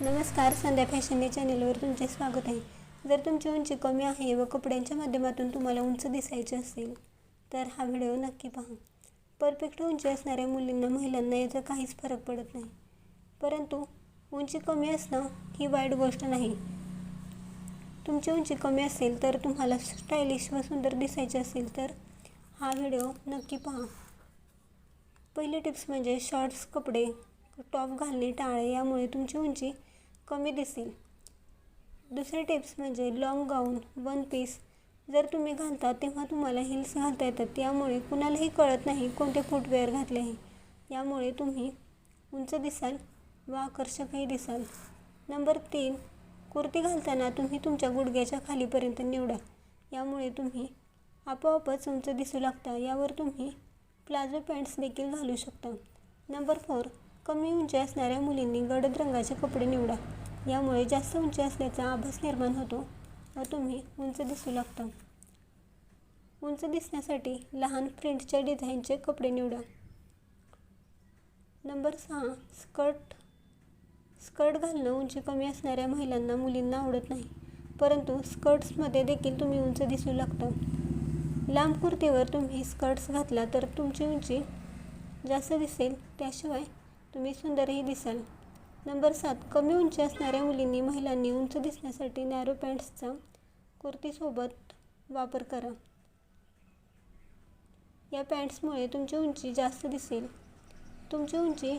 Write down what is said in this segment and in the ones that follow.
नमस्कार संध्या फॅशनने चॅनलवर तुमचे स्वागत आहे. जर तुमची उंची कमी आहे व कपड्यांच्या माध्यमातून तुम्हाला उंच दिसायचे असेल तर हा व्हिडिओ नक्की पहा. परफेक्ट उंची असणाऱ्या मुलींना महिलांना याचा काहीच फरक पडत नाही. परंतु उंची कमी असणं ही वाईट गोष्ट नाही. तुमची उंची कमी असेल तर तुम्हाला स्टायलिश व सुंदर दिसायचे असेल तर हा व्हिडिओ नक्की पहा. पहिली टिप्स म्हणजे शॉर्ट्स कपडे टॉप घालणे टाळे यामुळे तुमची उंची कमी दिसेल. दुसरी टिप्स म्हणजे लॉंग गाऊन वन पीस जर तुम्ही घालता तेव्हा तुम्हाला हिल्स घालता येतात. यामुळे कुणालाही कळत नाही कोणते फुटवेअर घातले आहे. यामुळे तुम्ही उंच दिसाल व आकर्षकही दिसाल. नंबर तीन कुर्ती घालताना तुम्ही तुमच्या गुडघ्याच्या खालीपर्यंत निवडा. यामुळे तुम्ही आपोआपच उंच दिसू लागता. यावर तुम्ही प्लाझो पॅन्ट्स देखील घालू शकता. नंबर फोर कमी उंची असणाऱ्या मुलींनी गडद रंगाचे कपडे निवडा. यामुळे जास्त उंची असल्याचा आभास निर्माण होतो. व तुम्ही उंच दिसू लागता. उंच दिसण्यासाठी लहान प्रिंटच्या डिझाईनचे कपडे निवडा. नंबर सहा स्कर्ट. स्कर्ट घालणं उंची कमी असणाऱ्या महिलांना मुलींना आवडत नाही. परंतु स्कर्ट्समध्ये देखील तुम्ही उंच दिसू लागता. लांब कुर्तीवर तुम्ही स्कर्ट्स घातला तर तुमची उंची जास्त दिसेल. त्याशिवाय तुम्ही सुंदरही दिसाल. नंबर सात. कमी उंची असणाऱ्या मुलींनी महिलांनी उंच दिसण्यासाठी नॅरो पॅन्ट्सचा कुर्तीसोबत वापर करा. या पॅन्ट्समुळे तुमची उंची जास्त दिसेल. तुमची उंची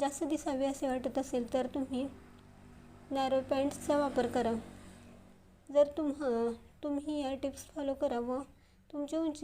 जास्त दिसावी असे वाटत असेल तर तुम्ही नॅरो पॅन्ट्सचा वापर करा. जर तुम्हा तुम्ही या टिप्स फॉलो करा व तुमची उंची